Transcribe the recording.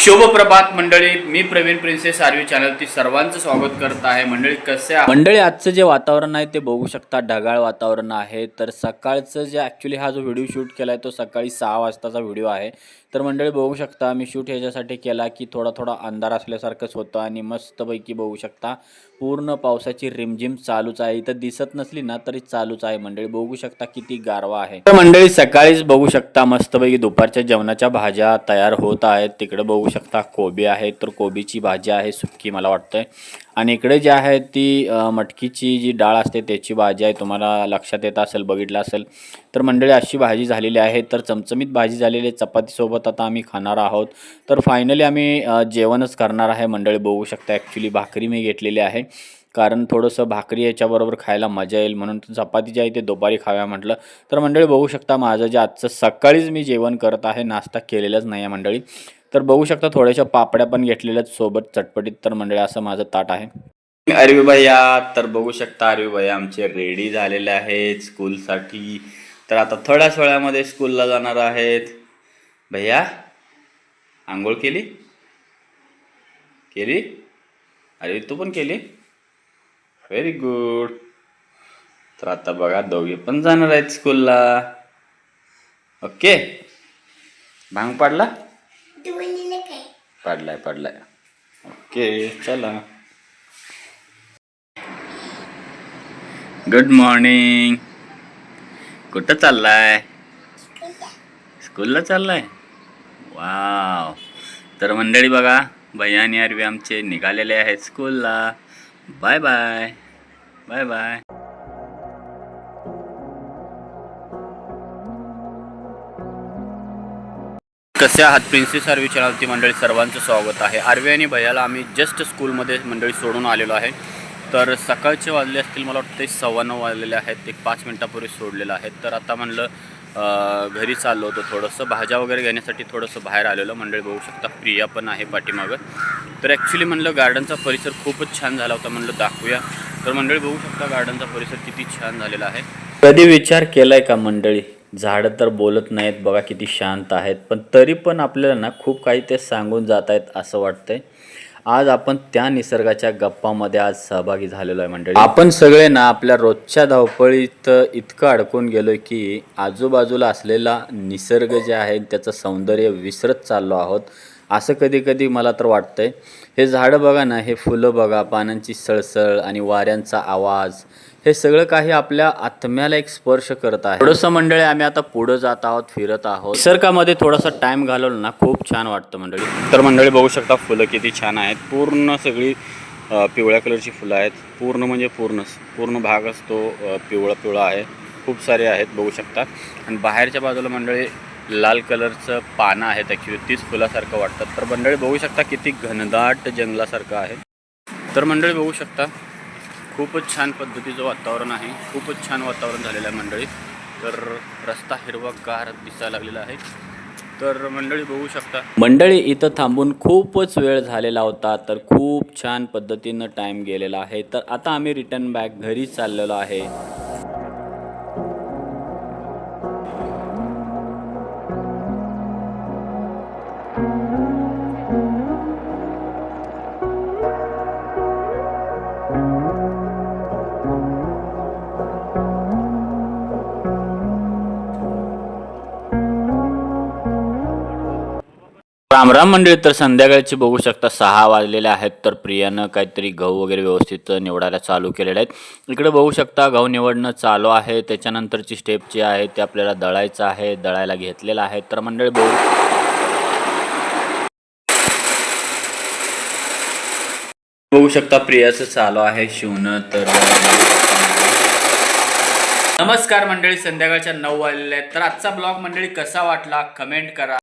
शुभप्रभात मंडळी मी Praveen princess Arvi channel ती सर्वांचं स्वागत करत आहे. मंडळी कसे मंडळी आजचं जे वातावरण आहे ते बघू शकता. ढगाळ वातावरण आहे. तर सकाळचं जे ॲक्च्युली हा जो व्हिडिओ शूट केला आहे तो सकाळी सहा वाजताचा व्हिडिओ आहे. तर मंडळी बघू शकता मी शूट ह्याच्यासाठी केला की थोडा थोडा अंधार असल्यासारखंच होतं आणि मस्तपैकी बघू शकता पूर्ण पावसाची रिमझिम चालूच आहे. इथं दिसत नसली ना तरी चालूच आहे मंडळी. बघू शकता किती गारवा आहे. तर मंडळी सकाळीच बघू शकता मस्तपैकी दुपारच्या जेवणाच्या भाज्या तयार होत आहेत. तिकडे बघू बघू शकता. कोबी आहे तर कोबीची भाजी आहे सुक्की मला वाटतंय. आणि इकडे जी आहे ती मटकीची जी डाळ असते त्याची भाजी आहे. तुम्हाला लक्षात येत असेल बघितलं असेल. तर मंडळी अशी भाजी झालेली आहे. तर चमचमीत भाजी झालेली आहे. चपातीसोबत आता आम्ही खाणार आहोत. तर फायनली आम्ही जेवणच करणार आहे मंडळी. बघू शकता ॲक्च्युली भाकरी मी घेतलेली आहे. कारण थोडंसं भाकरी याच्याबरोबर खायला मजा येईल म्हणून चपाती जी आहे ते दुपारी खाव्या म्हटलं. तर मंडळी बघू शकता माझं जे आजचं सकाळीच मी जेवण करत आहे नाश्ता केलेलाच नाही आहे मंडळी. तर बघू शकता थोड्याशा पापड्या पण घेतलेल्या आहेत सोबत चटपटीत तर मंडळी असं माझं ताट आहे. अरवी भैया तर बघू शकता अरवी भैया आमचे रेडी झालेले आहेत स्कूलसाठी तर आता थोड्याच वेळामध्ये स्कूलला जाणार आहेत. भैया आंघोळ केली? केली? अरे तू पण केली? व्हेरी गुड तर आता बघा दोघे पण जाणार आहेत स्कूलला ओके भांग पाडला? पडलाय पडलाय. ओके चला. गुड मॉर्निंग कुठं चाललाय? स्कूलला चाललाय? वाव तर मंडळी बघा भैया आणि आरवी आमचे निघालेले आहेत स्कूलला. बाय बाय बाय बाय कसे आहात? प्रिन्सेस आरवी चॅनलची मंडळी सर्वांचं स्वागत आहे. आरवी आणि भैयाला आम्ही जस्ट स्कूलमध्ये मंडळी सोडून आलेलो आहे. तर सकाळचे वाजले असतील मला वाटतं सव्वा नऊ वाजलेले आहेत. एक पाच मिनटापूर्वी सोडलेलं आहे. तर आता म्हणलं घरी चाललो होतो थोडंसं. भाज्या वगैरे घेण्यासाठी थोडंसं बाहेर आलेलो. मंडळी बघू शकता प्रिया पण आहे पाठीमागं. तर ॲक्च्युली म्हणलं गार्डनचा परिसर खूपच छान झाला होता म्हणलं दाखवूया. तर मंडळी बघू शकता गार्डनचा परिसर किती छान झालेला आहे. कधी विचार केलाय का मंडळी? झाडं तर बोलत नाहीत बघा किती शांत आहेत पण तरी पण आपल्याला ना खूप काही ते सांगून जात आहेत असं वाटतंय. आज आपण त्या निसर्गाच्या गप्पामध्ये आज सहभागी झालेलो आहे मंडळी. आपण सगळे ना आपल्या रोजच्या धावपळीत इतकं अडकून गेलो की आजूबाजूला असलेला निसर्ग जे आहे त्याचं सौंदर्य विसरत चाललो आहोत. असं कधी कधी मला तर वाटतंय. हे झाडं बघा ना हे फुलं बघा पानांची सळसळ आणि वाऱ्यांचा आवाज हे सगळं काही आपल्या आत्म्याला एक स्पर्श करत आहे. थोडंसं मंडळी आम्ही आता पुढं जात आहोत फिरत आहोत. निसर्गामध्ये थोडासा टाइम घालवला ना खूप छान वाटतं मंडळी. तर मंडळी बघू शकता फुलं किती छान आहेत. पूर्ण सगळी पिवळ्या कलरची फुलं आहेत. पूर्ण म्हणजे पूर्णच पूर्ण भाग असतो पिवळा पिवळा आहे. खूप सारे आहेत बघू शकता. आणि बाहेरच्या बाजूला मंडळी लाल कलरचं पानं आहेत. ॲक्च्युली तीच फुलासारखं वाटतात. तर मंडळी बघू शकता किती घनदाट जंगलासारखं आहे. तर मंडळी बघू शकता खूपच छान पद्धतीचं वातावरण आहे. खूपच छान वातावरण झालेलं आहे मंडळी. तर रस्ता हिरवागार दिसायला लागलेला आहे. तर मंडळी बघू शकता. मंडळी इथं थांबून खूपच वेळ झालेला होता तर खूप छान पद्धतीनं टाईम गेलेला आहे. तर आता आम्ही रिटर्न बॅक घरी चाललेलो आहे. राम राम मंडळी तर संध्याकाळची बघू शकता सहा वाजलेले आहेत तर प्रियानं काहीतरी गहू वगैरे व्यवस्थित निवडायला चालू केलेले आहेत इकडे बघू शकता गहू निवडणं चालू आहे त्याच्यानंतरची स्टेप जी आहे ते आपल्याला दळायचं आहे दळायला घेतलेलं आहे. तर मंडळी बघू बघू शकता प्रियाचं चालू आहे शिवणं तर नमस्कार मंडळी संध्याकाळच्या नऊ वाजलेल्या आहेत. तर आजचा ब्लॉग मंडळी कसा वाटला? कमेंट करा.